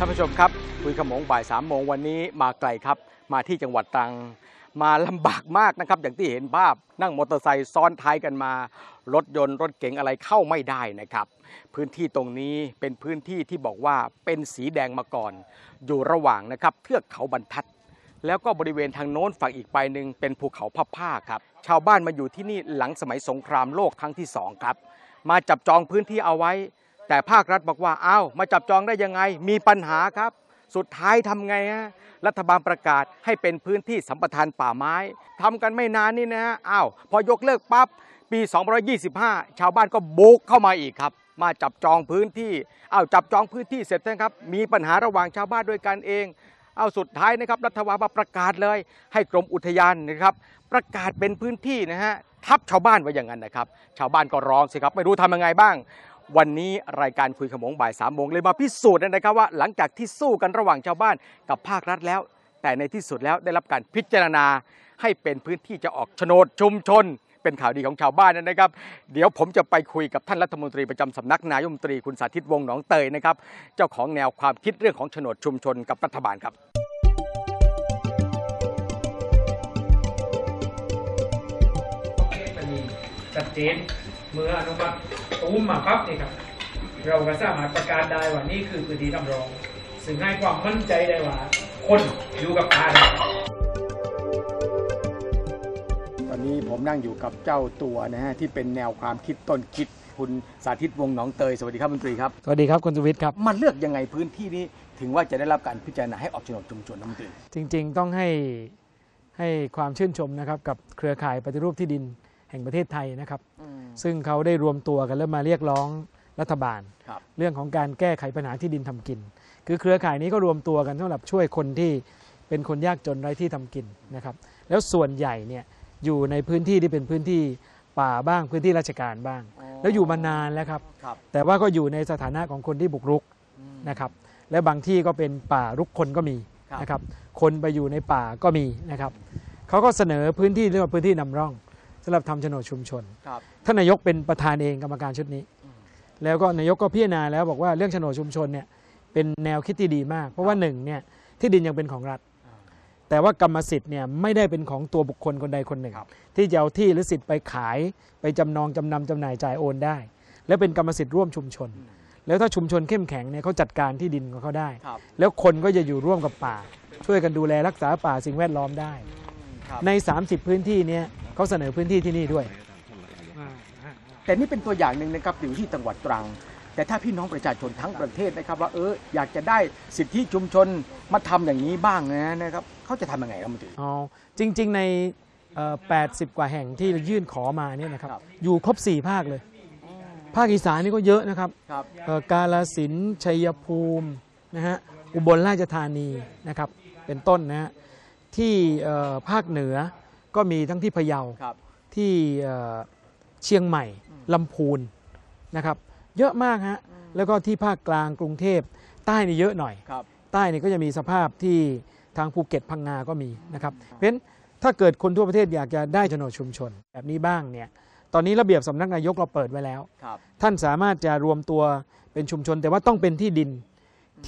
ท่านผู้ชมครับคุยขโมงบ่ายสามโมงวันนี้มาไกลครับ มาที่จังหวัดตรัง มาลำบากมากนะครับ อย่างที่เห็นภาพนั่งมอเตอร์ไซค์ซ้อนท้ายกันมา รถยนต์รถเก๋งอะไรเข้าไม่ได้นะครับ พื้นที่ตรงนี้เป็นพื้นที่ที่บอกว่าเป็นสีแดงมาก่อน อยู่ระหว่างนะครับเทือกเขาบรรทัด แล้วก็บริเวณทางโน้นฝั่งอีกไปหนึ่งเป็นภูเขาพับผ้าครับชาวบ้านมาอยู่ที่นี่หลังสมัยสงครามโลกครั้งที่สองครับมาจับจองพื้นที่เอาไว้ แต่ภาครัฐบอกว่าอ้าวมาจับจองได้ยังไง มีปัญหาครับ สุดท้ายทำไงฮะรัฐบาลประกาศให้เป็นพื้นที่สัมปทานป่าไม้ทำกันไม่นานนี่นะฮะอ้าวพอยกเลิกปั๊บปี 225 ชาวบ้านก็บุกเข้ามาอีกครับ มาจับจองพื้นที่อ้าวจับจองพื้นที่เสร็จนะครับ มีปัญหาระหว่างชาวบ้านด้วยกันเองเอาสุดท้ายนะครับรัฐบาลมาประกาศเลย ให้กรมอุทยานนะครับ ประกาศเป็นพื้นที่นะฮะทับชาวบ้านไว้อย่างนั้นนะครับ ชาวบ้านก็ร้องสิครับ ไม่รู้ทำยังไงบ้าง วันนี้รายการคุยขมงบ่ายสามโมงเลยมาพิสูจน์นะครับว่าหลังจากที่สู้กันระหว่างชาวบ้านกับภาครัฐแล้ว แต่ในที่สุดแล้วได้รับการพิจารณา ให้เป็นพื้นที่จะออกโฉนดชุมชน เป็นข่าวดีของชาวบ้านนะครับ เดี๋ยวผมจะไปคุยกับท่านรัฐมนตรีประจำสำนักนายมนตรีคุณสาธิตวงศ์หนองเตยนะครับเจ้าของแนวความคิดเรื่องของโฉนดชุมชนกับรัฐบาลครับมันมีชัดเจนเมื่ออนุมัติ ตูมมาปั๊บนี่ครับเราก็สามารถประกาศได้ว่านี่คือพื้นที่ทำรอง ซึ่งให้ความมั่นใจได้ว่า คนอยู่กับป่าได้ตอนนี้ผมนั่งอยู่กับเจ้าตัวนะฮะที่เป็นแนวความคิดต้นคิดคุณสาธิตวงศ์หนองเตยสวัสดีครับมนตรีครับ สวัสดีครับคุณสุวิทย์ครับ มันเลือกยังไงพื้นที่นี้ถึงว่าจะได้รับการพิจารณาให้ออกโฉนดชุมชนนะมนตรีจริง ๆ ต้องให้ให้ความชื่นชมนะครับกับเครือข่ายปฏิรูปที่ดินแห่งประเทศไทยนะครับ ซึ่งเขาได้รวมตัวกันแล้วมาเรียกร้องรัฐบาลครับเรื่องของการแก้ไขปัญหาที่ดินทำกิน คือเครือข่ายนี้ก็รวมตัวกันสำหรับช่วยคนที่เป็นคนยากจนไร้ที่ทำกินนะครับ แล้วส่วนใหญ่เนี่ยอยู่ในพื้นที่ที่เป็นพื้นที่ป่าบ้างพื้นที่ราชการบ้าง แล้วอยู่มานานแล้วครับครับแต่ว่าก็อยู่ในสถานะของคนที่บุกรุกนะครับ และบางที่ก็เป็นป่ารุกคนก็มีครับนะครับ คนไปอยู่ในป่าก็มีนะครับเขาก็เสนอพื้นที่เรียกว่าพื้นที่นำร่องสำหรับทำโฉนดชุมชนครับท่านนายกเป็นประธานเองกรรมการชุดนี้ แล้วก็นายกก็พิจารณาแล้วบอกว่าเรื่องโฉนดชุมชนเนี่ยเป็นแนวคิดที่ดีมาก เพราะว่าหนึ่งเนี่ยที่ดินยังเป็นของรัฐ แต่ว่ากรรมสิทธิ์เนี่ยไม่ได้เป็นของตัวบุคคลคนใดคนหนึ่งครับที่จะเอาที่หรือสิทธิ์ไปขายไปจำนองจำนำจำหน่ายจ่ายโอนได้ และเป็นกรรมสิทธิ์ร่วมชุมชน แล้วถ้าชุมชนเข้มแข็งเนี่ยเขาจัดการที่ดินของเขาได้ครับแล้วคนก็จะอยู่ร่วมกับป่า ช่วยกันดูแลรักษาป่าสิ่งแวดล้อมได้ครับใน 30 พื้นที่เนี้ เขาเสนอพื้นที่ที่นี่ด้วย แต่นี่เป็นตัวอย่างหนึ่งนะครับอยู่ที่จังหวัดตรัง แต่ถ้าพี่น้องประชาชนทั้งประเทศนะครับ ว่าเอออยากจะได้สิทธิชุมชนมาทำอย่างนี้บ้างนะนะครับเขาจะทำยังไงครับมนตรีอ๋อจริง ๆ ในเอ่อ80 กว่าแห่งที่ยื่นขอมาเนี่ยนะครับครับอยู่ครบ 4 ภาคเลย ภาคอีสานนี่ก็เยอะนะครับครับเอ่อกาลสินธุ์ชัยภูมินะฮะอุบลราชธานีนะครับเป็นต้นนะฮะที่เอ่อภาคเหนือ ก็มีทั้งที่พะเยาครับที่เอ่อเชียงใหม่ลำพูนนะครับ เยอะมากฮะแล้วก็ที่ภาคกลางกรุงเทพใต้นี่เยอะหน่อยครับใต้นี่ก็จะมีสภาพที่ทางภูเก็ตพังงาก็มีนะครับ เพราะฉะนั้นถ้าเกิดคนทั่วประเทศอยากจะได้โฉนดชุมชน แบบนี้บ้างเนี่ยตอนนี้ระเบียบสำนักนายกเราเปิดไว้แล้วครับท่านสามารถจะรวมตัวเป็นชุมชน แต่ว่าต้องเป็นที่ดิน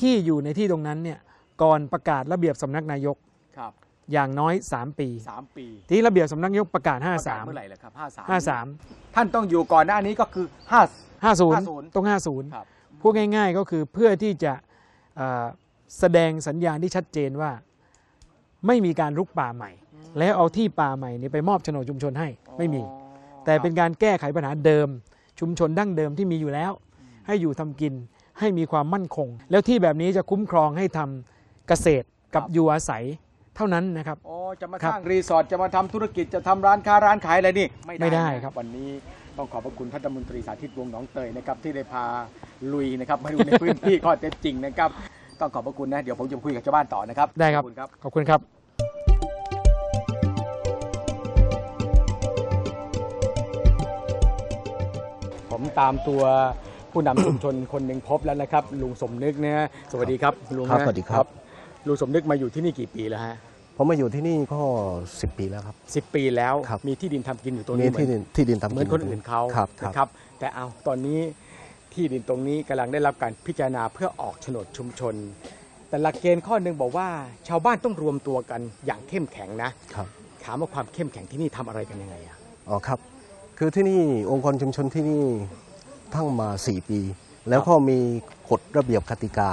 ที่อยู่ในที่ตรงนั้นเนี่ยก่อนประกาศระเบียบสำนักนายกครับ อย่างน้อย 3 ปีสามปีที่ระเบียบสำนักนายกประกาศประกาศเมื่อไหร่53ล่ะครับห้าสาม53 ท่านต้องอยู่ก่อนหน้านี้ก็คือห้า50 ต้อง 50ครับพูดง่ายๆก็คือเพื่อที่จะเอ่อแสดงสัญญาณที่ชัดเจนว่า ไม่มีการรุกป่าใหม่ แล้วเอาที่ป่าใหม่นี้ไปมอบโฉนดชุมชนให้ไม่มี แต่เป็นการแก้ไขปัญหาเดิม ชุมชนดั้งเดิมที่มีอยู่แล้ว ให้อยู่ทำกินให้มีความมั่นคง แล้วที่แบบนี้จะคุ้มครองให้ทำเกษตรกับอยู่อาศัยเท่านั้นนะครับโอ้จะมาครัสบร้างรีสอร์ท จะมาทำธุรกิจ จะทำร้านค้าร้านขายอะไรนี่ ไม่ได้นะครับ วันนี้ต้องขอบพระคุณท่านรัฐมนตรีสาธิตวงศ์หนองเตยนะครับที่ได้พาลุยนะครับมาดูในพื้นที่ข้อเท็จจริงนะครับ ต้องขอบพระคุณนะ เดี๋ยวผมจะคุยกับชาวบ้านต่อนะครับ ได้ครับ ขอบคุณครับขอบคุณครับผมตามตัวผู้นำชุมชนคนหนึ่งพบแล้วนะครับ ลุงสมนึกนะสวัสดีครับลุงครับนะสวัสดีครับลุงสมนึกมาอยู่ที่นี่กี่ปีแล้วฮะ ผมมาอยู่ที่นี่ก็ 10 ปีแล้วครับสิบปีแล้วครับมีที่ดินทำกินอยู่ตรงมีนี้เหมืที่อนดินที่ดินทำเหมือนคนอื่นเขาครับคนะครัรับบแต่เอาตอนนี้ที่ดินตรงนี้กำลังได้รับการพิจารณาเพื่อออกโฉนดชุมชน แต่หลักเกณฑ์ข้อหนึ่งบอกว่า ชาวบ้านต้องรวมตัวกันอย่างเข้มแข็งนะครับถามว่าความเข้มแข็งที่นี่ทำอะไรกันยังไงอะอ๋อครับ คือที่นี่องค์กรชุมชนที่นี่ตั้งมา 4 ปี แล้วก็มีกฎระเบียบกติกา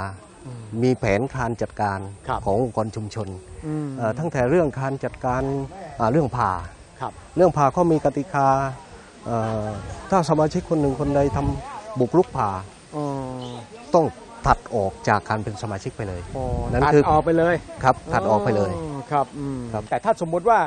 มีแผนการจัดการครับขององค์กรชุมชนอืมเอ่อทั้งแต่เรื่องการจัดการอ่าเรื่องผ่าครับเรื่องผ่าก็มีกติกาเอ่อถ้าสมาชิกคนหนึ่งคนใดทำบุกรุกผ่าอ๋อต้อง ตัดออกจากการเป็นสมาชิกไปเลยอ๋อนั่นตัดคือออกไปเลยครับตัดออกไปเลยครับอืมครับ แต่ถ้าสมมุติว่า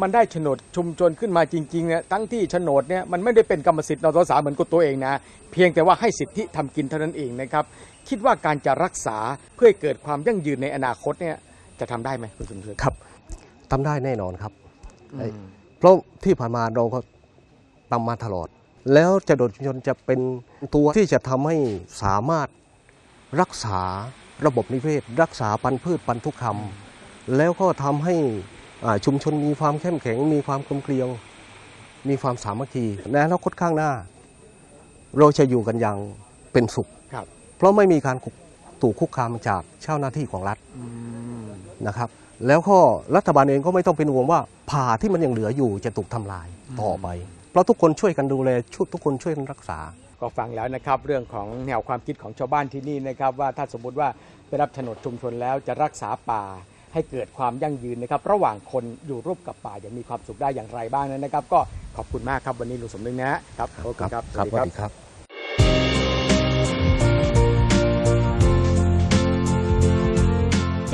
มันได้โฉนดชุมชนขึ้นมาจริงๆเนี่ยทั้งที่โฉนดเนี่ยมันไม่ได้เป็นกรรมสิทธิ์นสสาเหมือนกับตัวเองนะ เพียงแต่ว่าให้สิทธิทำกินเท่านั้นเองนะครับ คิดว่าการจะรักษาเพื่อให้เกิดความยั่งยืนในอนาคตเนี่ยจะทำได้ไหมคุณสมชายครับทำได้แน่นอนครับอืมเพราะที่ผ่านมาเราก็ทำมาตลอด แล้วจะโดดชุมชนจะเป็นตัวที่จะทำให้สามารถ รักษาระบบนิเวศ รักษาปันพืชปันทุกคำแล้วก็ทำให้อ่าชุมชนมีความเข้มแข็ง มีความกลมเกลียว มีความสามัคคีในอนาคตข้างหน้า เราจะอยู่กันอย่างเป็นสุขครับเพราะไม่มีการถูกคุกคามจากเจ้าหน้าที่ของรัฐอืมนะครับ แล้วก็รัฐบาลเองก็ไม่ต้องเป็นห่วงว่าผ่าที่มันยังเหลืออยู่จะถูกทำลายต่อไป เพราะทุกคนช่วยกันดูแลช่วยทุกคนช่วยกันรักษา ก็ฟังแล้วนะครับ เรื่องของแนวความคิดของชาวบ้านที่นี่นะครับ ว่าถ้าสมมุติว่าได้รับโฉนดชุมชนแล้วจะรักษาป่าให้เกิดความยั่งยืนนะครับ ระหว่างคนอยู่ร่วมกับป่าอย่างมีความสุขได้อย่างไรบ้างนั้นนะครับ ก็ขอบคุณมากครับวันนี้ลุงสมนึกนะครับขอบคุณครับครับสสวัวัสสดีดีครับครับ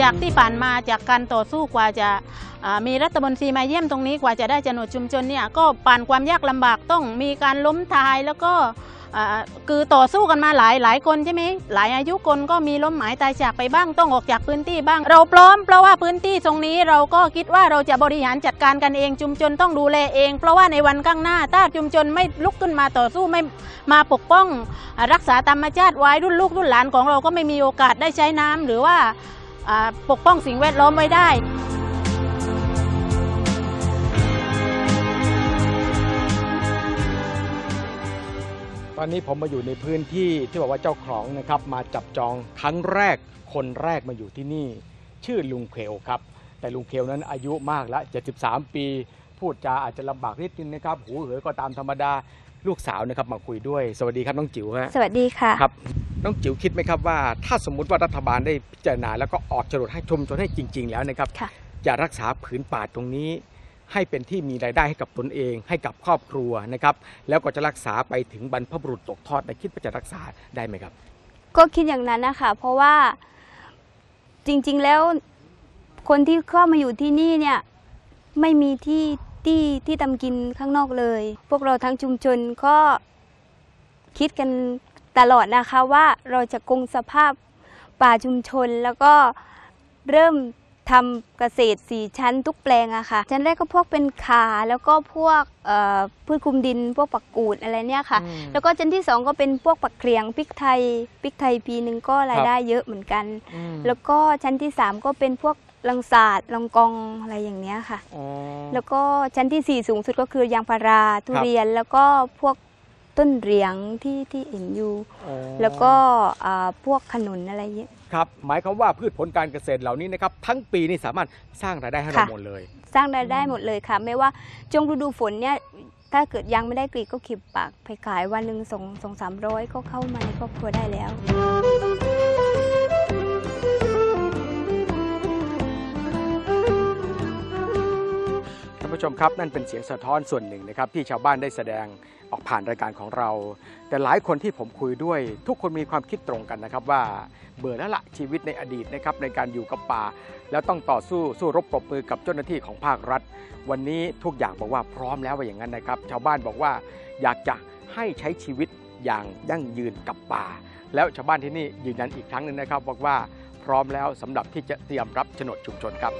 จากที่ผ่านมาจากการต่อสู้กว่าจะอ่ามีรัฐมนตรีมาเยี่ยมตรงนี้กว่าจะได้โฉนดชุมชนเนี่ยก็ผ่านความยากลำบากต้องมีการล้มทายแล้วก็อ่า คือต่อสู้กันมาหลายหลายคนใช่ไหมหลายอายุคนก็มีล้มหมายตายจากไปบ้างต้องออกจากพื้นที่บ้าง เราพร้อมเพราะว่าพื้นที่ตรงนี้เราก็คิดว่าเราจะบริหารจัดการกันเองชุมชนต้องดูแลเอง เพราะว่าในวันข้างหน้าถ้าชุมชนไม่ลุกขึ้นมาต่อสู้ไม่มาปกป้อง รักษาธรรมชาติไว้รุ่นลูกรุ่นหลานของเราก็ไม่มีโอกาสได้ใช้น้ำหรือว่าปกป้องสิ่งแวดล้อมไว้ได้ ตอนนี้ผมมาอยู่ในพื้นที่ที่บอกว่าเจ้าของนะครับมาจับจองครั้งแรกคนแรกมาอยู่ที่นี่ ชื่อลุงเคลครับ แต่ลุงเคลนั้นอายุมากแล้ว 73 ปี พูดจาอาจจะลำบากนิดนึงนะครับ หูเหอก็ตามธรรมดาลูกสาวนะครับมาคุยด้วย สวัสดีครับน้องจิ๋วฮะสวัสดีค่ะครับน้องจิ๋วคิดไหมครับว่า ถ้าสมมุติว่ารัฐบาลได้พิจารณาแล้วก็ออกโฉนดให้ชุมชนให้จริง ๆ แล้วนะครับค่ะจะรักษาผืนป่าตรงนี้ ให้เป็นที่มีรายได้ให้กับตนเอง ให้กับครอบครัวนะครับแล้วก็จะรักษาไปถึงบรรพบุรุษตกทอดในคิดว่าจะรักษาได้ไหมครับ ก็คิดอย่างนั้นนะคะเพราะว่าจริง ๆแล้วคนที่เข้ามาอยู่ที่นี่เนี่ยไม่มีที่ที่ที่ทำกินข้างนอกเลย พวกเราทั้งชุมชนก็คิดกันตลอดนะคะว่าเราจะคงสภาพป่าชุมชนแล้วก็เริ่ม ทำเกษตรสี่ชั้นทุกแปลงอะค่ะ ชั้นแรกก็พวกเป็นขาแล้วก็พวกเอ่อพืชคลุมดิน พวกปักกูดอะไรเนี่ยค่ะ แล้วก็ชั้นที่สองก็เป็นพวกปักเกรียงพริกไทยพริกไทยปีหนึ่งก็รายได้เยอะเหมือนกัน แล้วก็ชั้นที่สามก็เป็นพวกลังศาสตร์ลังกองอะไรอย่างเนี้ยค่ะ แล้วก็ชั้นที่สี่สูงสุดก็คือยางพาราทุเรียนแล้วก็พวก ต้นเหรียงที่ที่เห็นอยู่แล้วก็อ่าพวกขนุนอะไรเงี้ย ครับหมายความว่าพืชผลการเกษตรเหล่านี้นะครับทั้งปีนี่สามารถสร้างรายได้ให้เราค่ะ หมดเลย สร้างรายได้หมดเลยค่ะ ไม่ว่าช่วงฤดูฝนเนี่ยถ้าเกิดยังไม่ได้กรีดก็ขีบปากไปขายวันหนึ่งสองสองสามร้อยก็เข้ามาในครอบครัวได้แล้ว ผู้ชมครับนั่นเป็นเสียงสะท้อนส่วนหนึ่งนะครับที่ชาวบ้านได้แสดงออกผ่านรายการของเรา แต่หลายคนที่ผมคุยด้วย ทุกคนมีความคิดตรงกันนะครับว่าเบื่อแล้วละชีวิตในอดีตนะครับในการอยู่กับป่า แล้วต้องต่อสู้สู้รบปรบมือกับเจ้าหน้าที่ของภาครัฐ วันนี้ทุกอย่างบอกว่าพร้อมแล้วว่าอย่างนั้นนะครับ ชาวบ้านบอกว่าอยากจะให้ใช้ชีวิตอย่างยั่งยืนกับป่า แล้วชาวบ้านที่นี่ยืนยันอีกครั้งหนึ่งนะครับบอกว่าพร้อมแล้วสำหรับที่จะเตรียมรับโฉนดชุมชนครับ